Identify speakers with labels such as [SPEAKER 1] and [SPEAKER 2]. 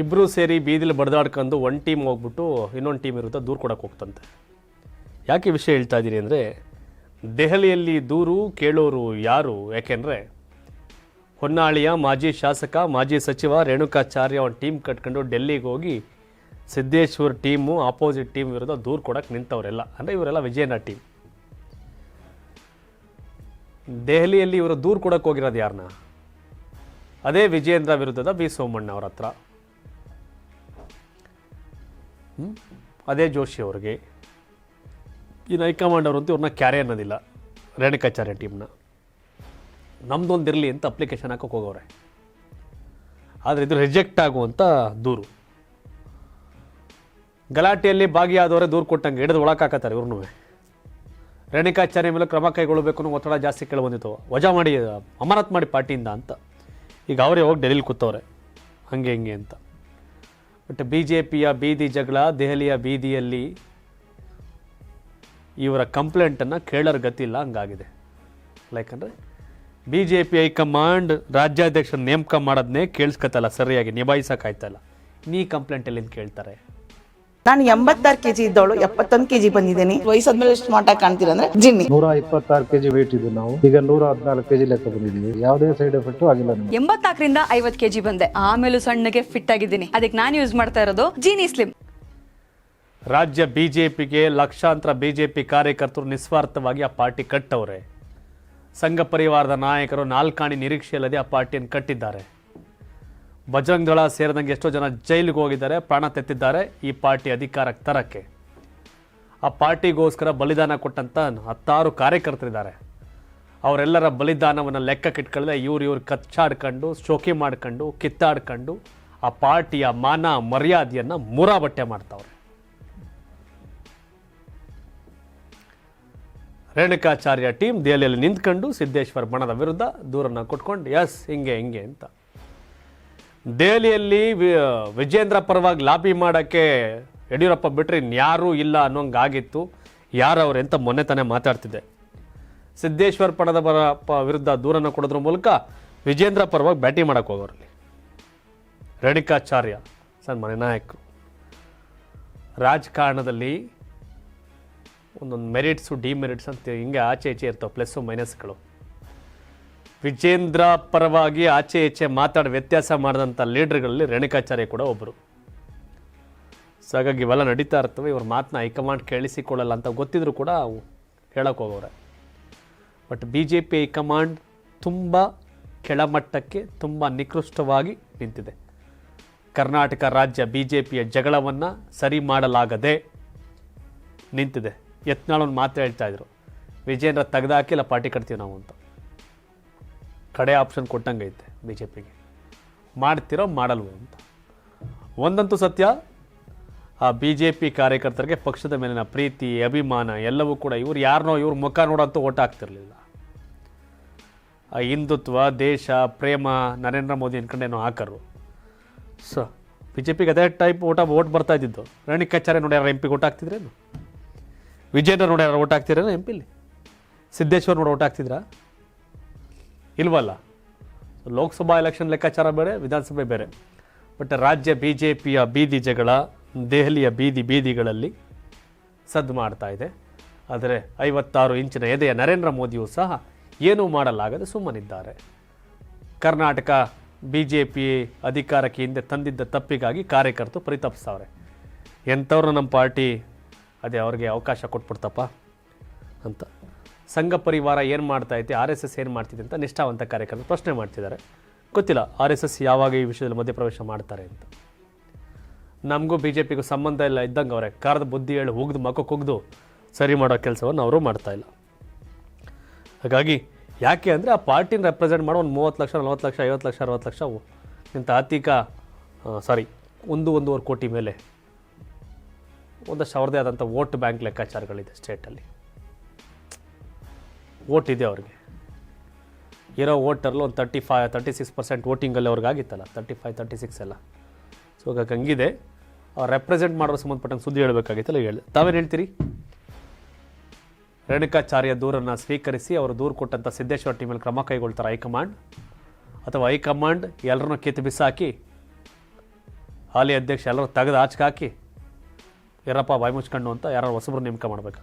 [SPEAKER 1] ಇಬ್ಬರು ಸೇರಿ ಬೀದಿಲಿ ಬಡ್ದಾಡ್ಕೊಂಡು ಒಂದು ಟೀಮ್ ಹೋಗ್ಬಿಟ್ಟು ಇನ್ನೊಂದು ಟೀಮ್ ಇರುತ್ತೆ ದೂರು ಕೊಡೋಕೆ ಹೋಗ್ತಂತೆ. ಯಾಕೆ ವಿಷಯ ಹೇಳ್ತಾ ಇದ್ದೀನಿ ಅಂದರೆ ದೆಹಲಿಯಲ್ಲಿ ದೂರು, ಕೇಳೋರು ಯಾರು? ಯಾಕೆಂದರೆ ಹೊನ್ನಾಳಿಯ ಮಾಜಿ ಶಾಸಕ, ಮಾಜಿ ಸಚಿವ ರೇಣುಕಾಚಾರ್ಯ ಒಂದು ಟೀಮ್ ಕಟ್ಕೊಂಡು ಡೆಲ್ಲಿಗೆ ಹೋಗಿ ಸಿದ್ದೇಶ್ವರ್ ಟೀಮು ಆಪೋಸಿಟ್ ಟೀಮ್ ವಿರುದ್ಧ ದೂರು ಕೊಡೋಕೆ ನಿಂತವರೆಲ್ಲ. ಅಂದರೆ ಇವರೆಲ್ಲ ವಿಜಯನ ಟೀಮ್ ದೆಹಲಿಯಲ್ಲಿ ಇವರು ದೂರು ಕೊಡಕ್ಕೆ ಹೋಗಿರೋದು ಯಾರನ್ನ ಅದೇ ವಿಜೇಂದ್ರ ವಿರುದ್ಧದ ಬಿ ಸೋಮಣ್ಣ ಅವ್ರ ಹತ್ರ? ಅದೇ ಜೋಶಿ ಅವ್ರಿಗೆ. ಇನ್ನು ಹೈಕಮಾಂಡ್ ಅವರಂತೂ ಇವ್ರನ್ನ ಕ್ಯಾರೆ ಅನ್ನೋದಿಲ್ಲ, ರೇಣುಕಾಚಾರ್ಯ ಟೀಮ್ನ ನಮ್ದೊಂದು ಇರಲಿ ಅಂತ ಅಪ್ಲಿಕೇಶನ್ ಹಾಕೋಕೆ ಹೋಗೋರೆ ಆದರೆ ಇದು ರಿಜೆಕ್ಟ್ ಆಗುವಂಥ ದೂರು. ಗಲಾಟೆಯಲ್ಲಿ ಭಾಗಿಯಾದವರೇ ದೂರು ಕೊಟ್ಟಂಗೆ ಹಿಡಿದು ಒಳಕಾಕತ್ತಾರೆ ಇವ್ರನ್ನೂ ರೇಣುಕಾಚಾರ್ಯ ಮೇಲೆ ಕ್ರಮ ಕೈಗೊಳ್ಳಬೇಕು ಅನ್ನೋ ಒತ್ತಡ ಜಾಸ್ತಿ ಕೇಳಿ ಬಂದಿತ್ತು. ವಜಾ ಮಾಡಿ ಅಮಾನತ್ ಮಾಡಿ ಪಾರ್ಟಿಯಿಂದ ಅಂತ. ಈಗ ಅವರೇ ಹೋಗಿ ಡೆಲ್ಲಿಲಿ ಕೂತವ್ರೆ. ಹಂಗೆ, ಹಿಂಗೆ ಅಂತ. ಬಟ್ ಬಿ ಜೆ ಪಿಯ ಬೀದಿ ಜಗಳ ದೆಹಲಿಯ ಬೀದಿಯಲ್ಲಿ ಇವರ ಕಂಪ್ಲೇಂಟನ್ನು ಗತಿ ಗತಿಲ್ಲ ಹಂಗಾಗಿದೆ. ಯಾಕಂದರೆ B J P high command ರಾಜ್ಯಾಧ್ಯಕ್ಷರ ನೇಮಕ ಮಾಡೋದನ್ನೇ ಕೇಳಿಸ್ಕೊತಲ್ಲ ಸರಿಯಾಗಿ ನಿಭಾಯಿಸೋಕ್ಕಾಯ್ತಲ್ಲ ನೀ ಕಂಪ್ಲೇಂಟ್ ಎಲ್ಲಿಂದ ಕೇಳ್ತಾರೆ?
[SPEAKER 2] ನಾನು ಎಂಬತ್ತಾರು ಕೆಜಿ ಇದ್ದವಳು ಎಪ್ಪತ್ತೊಂದು ಕೆಜಿ ಬಂದಿದ್ದೀನಿ. ವಯಸ್ಸಾದ್ಮೇಲೆ ಸ್ಮಾರ್ಟ್ ಆಗಿ ಕಾಣ್ತೀರ ಅಂದ್ರೆ ಜಿನ್ನಿ.
[SPEAKER 3] ನೂರ ಇಪ್ಪತ್ತಾರು ಕೆಜಿ ವೇಟ್ ಇದ್ದೀವಿ ನಾವು. ಈಗ ನೂರ ಹದಿನಾಲ್ಕು ಕೆಜಿ ಲೆಕ್ಕ ಬಂದಿದ್ದೀವಿ. ಯಾವುದೇ ಸೈಡ್ ಎಫೆಕ್ಟ್ ಆಗಿಲ್ಲ ನಮಗೆ.
[SPEAKER 4] ಎಂಬತ್ನಾಲ್ಕರಿಂದ ಐವತ್ ಕೆಜಿ ಬಂದೆ. ಆಮೇಲೂ ಸಣ್ಣಗೆ ಫಿಟ್ ಆಗಿದ್ದೀನಿ. ಅದಕ್ಕೆ ನಾನು ಯೂಸ್ ಮಾಡ್ತಾ ಇರೋದು ಜೀನಿ ಸ್ಲಿಮ್
[SPEAKER 1] ರಾಜ್ಯ ಬಿಜೆಪಿಗೆ ಜೆ ಪಿಗೆ ಲಕ್ಷಾಂತರ ಬಿಜೆಪಿ ಜೆ ಪಿ ಕಾರ್ಯಕರ್ತರು ನಿಸ್ವಾರ್ಥವಾಗಿ ಆ ಪಾರ್ಟಿ ಕಟ್ಟವ್ರೆ. ಸಂಘ ಪರಿವಾರದ ನಾಯಕರು ನಾಲ್ಕಾಣಿ ನಿರೀಕ್ಷೆಯಲ್ಲದೆ ಆ ಪಾರ್ಟಿಯನ್ನು ಕಟ್ಟಿದ್ದಾರೆ. ಬಜರಂಗ್ ದಳ ಸೇರಿದಂಗೆ ಎಷ್ಟೋ ಜನ ಜೈಲಿಗೆ ಹೋಗಿದ್ದಾರೆ, ಪ್ರಾಣ ತೆತ್ತಿದ್ದಾರೆ ಈ ಪಾರ್ಟಿ ಅಧಿಕಾರಕ್ಕೆ ತರಕ್ಕೆ. ಆ ಪಾರ್ಟಿಗೋಸ್ಕರ ಬಲಿದಾನ ಕೊಟ್ಟಂತ ಹತ್ತಾರು ಕಾರ್ಯಕರ್ತರಿದ್ದಾರೆ. ಅವರೆಲ್ಲರ ಬಲಿದಾನವನ್ನು ಲೆಕ್ಕಕ್ಕಿಟ್ಕೊಳ್ಳದೆ ಇವ್ರು ಇವ್ರು ಕಚ್ಚಾಡ್ಕೊಂಡು, ಶೋಕಿ ಮಾಡ್ಕೊಂಡು, ಕಿತ್ತಾಡ್ಕೊಂಡು ಆ ಪಾರ್ಟಿಯ ಮಾನ ಮರ್ಯಾದೆಯನ್ನು ಮುರಾಬಟ್ಟೆ ಮಾಡ್ತಾವ್ರೆ. ರೇಣುಕಾಚಾರ್ಯ ಟೀಮ್ ದೆಹಲಿಯಲ್ಲಿ ನಿಂತ್ಕೊಂಡು ಸಿದ್ದೇಶ್ವರ ಬಣದ ವಿರುದ್ಧ ದೂರನ್ನು ಕೊಟ್ಕೊಂಡು ಎಸ್ ಹಿಂಗೆ ಹಿಂಗೆ ಅಂತ. ದೆಹಲಿಯಲ್ಲಿ ವಿಜೇಂದ್ರ ಪರವಾಗಿ ಲಾಬಿ ಮಾಡೋಕ್ಕೆ ಯಡಿಯೂರಪ್ಪ ಬಿಟ್ಟರೆ ಇನ್ಯಾರೂ ಇಲ್ಲ ಅನ್ನೋಂಗಾಗಿತ್ತು. ಅವ್ರು ಎಂತ ಮೊನ್ನೆ ತಾನೇ ಮಾತಾಡ್ತಿದ್ದೆ. ಸಿದ್ದೇಶ್ವರ್ ಬರ ವಿರುದ್ಧ ದೂರನ್ನು ಕೊಡೋದ್ರ ಮೂಲಕ ವಿಜೇಂದ್ರ ಪರವಾಗಿ ಬ್ಯಾಟಿಂಗ್ ಮಾಡೋಕೆ ಹೋಗೋರಲ್ಲಿ. ರೇಣುಕಾಚಾರ್ಯ ಮನೆ ನಾಯಕರು. ರಾಜಕಾರಣದಲ್ಲಿ ಒಂದೊಂದು ಮೆರಿಟ್ಸು, ಡಿಮೆರಿಟ್ಸ್ ಅಂತ ಹಿಂಗೆ ಆಚೆ ಈಚೆ ಇರ್ತಾವೆ, ಪ್ಲಸ್ಸು, ಮೈನಸ್ಗಳು. ವಿಜೇಂದ್ರ ಪರವಾಗಿ ಆಚೆ ಈಚೆ ಮಾತಾಡಿ ವ್ಯತ್ಯಾಸ ಮಾಡಿದಂಥ ಲೀಡರ್ಗಳಲ್ಲಿ ರೇಣುಕಾಚಾರ್ಯ ಕೂಡ ಒಬ್ಬರು ಸೊ ಹಾಗಾಗಿ ಇವೆಲ್ಲ ನಡೀತಾ ಇರ್ತವೆ, ಇವ್ರ ಮಾತನ್ನ ಹೈಕಮಾಂಡ್ ಕೇಳಿಸಿಕೊಳ್ಳಲ್ಲ ಅಂತ ಗೊತ್ತಿದ್ರು ಕೂಡ ಹೇಳಕ್ಕೆ ಹೋಗೋರೆ but B J P high command ತುಂಬ ಕೆಳಮಟ್ಟಕ್ಕೆ ತುಂಬ ನಿಕೃಷ್ಟವಾಗಿ ನಿಂತಿದೆ. ಕರ್ನಾಟಕ ರಾಜ್ಯ ಬಿ ಜೆ ಪಿಯ ಜಗಳವನ್ನು ಸರಿ ಮಾಡಲಾಗದೆ ನಿಂತಿದೆ. ಯತ್ನಾಳ್ ಒಂದು ಮಾತು ಹೇಳ್ತಾ ಇದ್ರು. ವಿಜೇಂದ್ರ ತೆಗೆದಾಕಿಲ್ಲ ಪಾರ್ಟಿ ಕಟ್ತೀವಿ ನಾವು ಅಂತ. ಕಡೆ ಆಪ್ಷನ್ ಕೊಟ್ಟಂಗೈತೆ ಬಿ ಜೆ ಪಿಗೆ ಮಾಡ್ತಿರೋ ಮಾಡಲ್ವೋ ಅಂತ. ಒಂದಂತೂ ಸತ್ಯ, ಆ ಬಿ ಜೆ ಪಿ ಕಾರ್ಯಕರ್ತರಿಗೆ ಪಕ್ಷದ ಮೇಲಿನ ಪ್ರೀತಿ, ಅಭಿಮಾನ ಎಲ್ಲವೂ ಕೂಡ ಇವ್ರು ಯಾರನ್ನೋ ಇವ್ರ ಮುಖ ನೋಡೋಂತೂ ಓಟ ಹಾಕ್ತಿರ್ಲಿಲ್ಲ. ಆ ಹಿಂದುತ್ವ, ದೇಶ, ಪ್ರೇಮ, ನರೇಂದ್ರ ಮೋದಿ ಅನ್ಕೊಂಡೇನೋ ಹಾಕರು. ಸೊ ಬಿ ಜೆ ಪಿಗೆ ಅದೇ ಟೈಪ್ ಓಟ ಓಟ್ ಬರ್ತಾ ಇದ್ದಿದ್ದು. ರೇಣುಕಾಚಾರ್ಯ ನೋಡಿ ಯಾರು ಎಂ ಪಿಗೆ ಓಟ್ ಹಾಕ್ತಿದ್ರೇನು? ವಿಜೇಂದ್ರ ನೋಡಿ ಯಾರು ಓಟ್ ಹಾಕ್ತಿರೇನು ಎಂ ಪಿಲಿ ಸಿದ್ದೇಶ್ವರ್ ನೋಡಿ ಓಟ್ ಹಾಕ್ತಿದ್ರಾ? ಇಲ್ವಲ್ಲ? ಲೋಕಸಭಾ ಎಲೆಕ್ಷನ್ ಲೆಕ್ಕಾಚಾರ ಬೇರೆ, ವಿಧಾನಸಭೆ ಬೇರೆ. ಬಟ್ ರಾಜ್ಯ ಬಿ ಜೆ ಪಿಯ ಬೀದಿ ಜಗಳ ದೆಹಲಿಯ ಬೀದಿ ಬೀದಿಗಳಲ್ಲಿ ಸದ್ದು ಮಾಡ್ತಾ ಇದೆ. ಆದರೆ ಐವತ್ತಾರು ಇಂಚಿನ ಎದೆಯ ನರೇಂದ್ರ ಮೋದಿಯೂ ಸಹ ಏನೂ ಮಾಡಲಾಗದೆ ಸುಮ್ಮನಿದ್ದಾರೆ. ಕರ್ನಾಟಕ ಬಿ ಜೆ ಪಿ ಅಧಿಕಾರಕ್ಕೆ ಹಿಂದೆ ತಂದಿದ್ದ ತಪ್ಪಿಗಾಗಿ ಕಾರ್ಯಕರ್ತರು ಪರಿತಪಿಸ್ತಾವ್ರೆ ಎಂಥವ್ರು ನಮ್ಮ ಪಾರ್ಟಿ, ಅದೇ ಅವ್ರಿಗೆ ಅವಕಾಶ ಕೊಟ್ಬಿಡ್ತಪ್ಪ ಅಂತ. ಸಂಘ ಪರಿವಾರ ಏನು ಮಾಡ್ತಾ ಐತೆ, ಆರ್ ಎಸ್ ಎಸ್ ಏನು ಮಾಡ್ತಿದೆ ಅಂತ ನಿಷ್ಠಾವಂತ ಕಾರ್ಯಕರ್ತರು ಪ್ರಶ್ನೆ ಮಾಡ್ತಿದ್ದಾರೆ. ಗೊತ್ತಿಲ್ಲ ಆರ್ ಎಸ್ ಎಸ್ ಯಾವಾಗ ಈ ವಿಷಯದಲ್ಲಿ ಮಧ್ಯಪ್ರವೇಶ ಮಾಡ್ತಾರೆ ಅಂತ. ನಮಗೂ ಬಿ ಜೆ ಪಿಗೂ ಸಂಬಂಧ ಇಲ್ಲ ಇದ್ದಂಗೆ ಅವರೇ, ಕಾರದ ಬುದ್ಧಿ ಹೇಳಿ ಹೋಗ್ದು ಮಕ್ಕಕ್ಕೆ ಉಗ್ದು ಸರಿ ಮಾಡೋ ಕೆಲಸವನ್ನು ಅವರು ಮಾಡ್ತಾ ಇಲ್ಲ. ಹಾಗಾಗಿ ಯಾಕೆ ಅಂದರೆ ಆ ಪಾರ್ಟಿನ ರೆಪ್ರೆಸೆಂಟ್ ಮಾಡೋ ಒಂದು ಮೂವತ್ತು ಲಕ್ಷ, ನಲ್ವತ್ತು ಲಕ್ಷ, ಐವತ್ತು ಲಕ್ಷ, ಅರವತ್ತು ಲಕ್ಷ ಇಂಥ ಆತೀಕ ಸಾರಿ ಒಂದು, ಒಂದೂವರೆ ಕೋಟಿ ಮೇಲೆ ಒಂದಷ್ಟು ಅವ್ರದ್ದೇ ಆದಂಥ ವೋಟ್ ಬ್ಯಾಂಕ್ ಲೆಕ್ಕಾಚಾರಗಳಿದೆ ಸ್ಟೇಟಲ್ಲಿ ವೋಟ್ ಇದೆ ಅವ್ರಿಗೆ. ಇರೋ ವೋಟರ್ಲು ಒಂದು thirty five thirty six percent ವೋಟಿಂಗಲ್ಲಿ ಅವ್ರಿಗೆ ಆಗಿತ್ತಲ್ಲ ತರ್ಟಿ ಫೈವ್ ತರ್ಟಿ ಸಿಕ್ಸ್ ಎಲ್ಲ. ಸೊ ಹಾಗಾಗಿ ಹಂಗಿದೆ. ಅವ್ರು ರೆಪ್ರೆಸೆಂಟ್ ಮಾಡೋ ಸಂಬಂಧಪಟ್ಟಂಗೆ ಸುದ್ದಿ ಹೇಳಬೇಕಾಗಿತ್ತಲ್ಲ, ಹೇಳಿ. ತಾವೇನು ಹೇಳ್ತೀರಿ? ರೇಣುಕಾಚಾರ್ಯ ದೂರನ್ನು ಸ್ವೀಕರಿಸಿ ಅವರು ದೂರು ಕೊಟ್ಟಂಥ ಸಿದ್ದೇಶ್ವರ ಟೀಮಲ್ಲಿ ಕ್ರಮ ಕೈಗೊಳ್ತಾರೆ ಹೈಕಮಾಂಡ್. ಅಥವಾ ಹೈಕಮಾಂಡ್ ಎಲ್ಲರನ್ನೂ ಕಿತ್ತು ಬಿಸಾಕಿ, ಹಾಲಿ ಅಧ್ಯಕ್ಷ ಎಲ್ಲರೂ ತೆಗೆದು ಆಚೆಗೆ ಹಾಕಿ, ಯಾರಪ್ಪ ಬಾಯಿ ಮುಚ್ಕೊಂಡು ಅಂತ ಯಾರು ಹೊಸಬ್ರು ನೇಮಕ ಮಾಡಬೇಕಾ?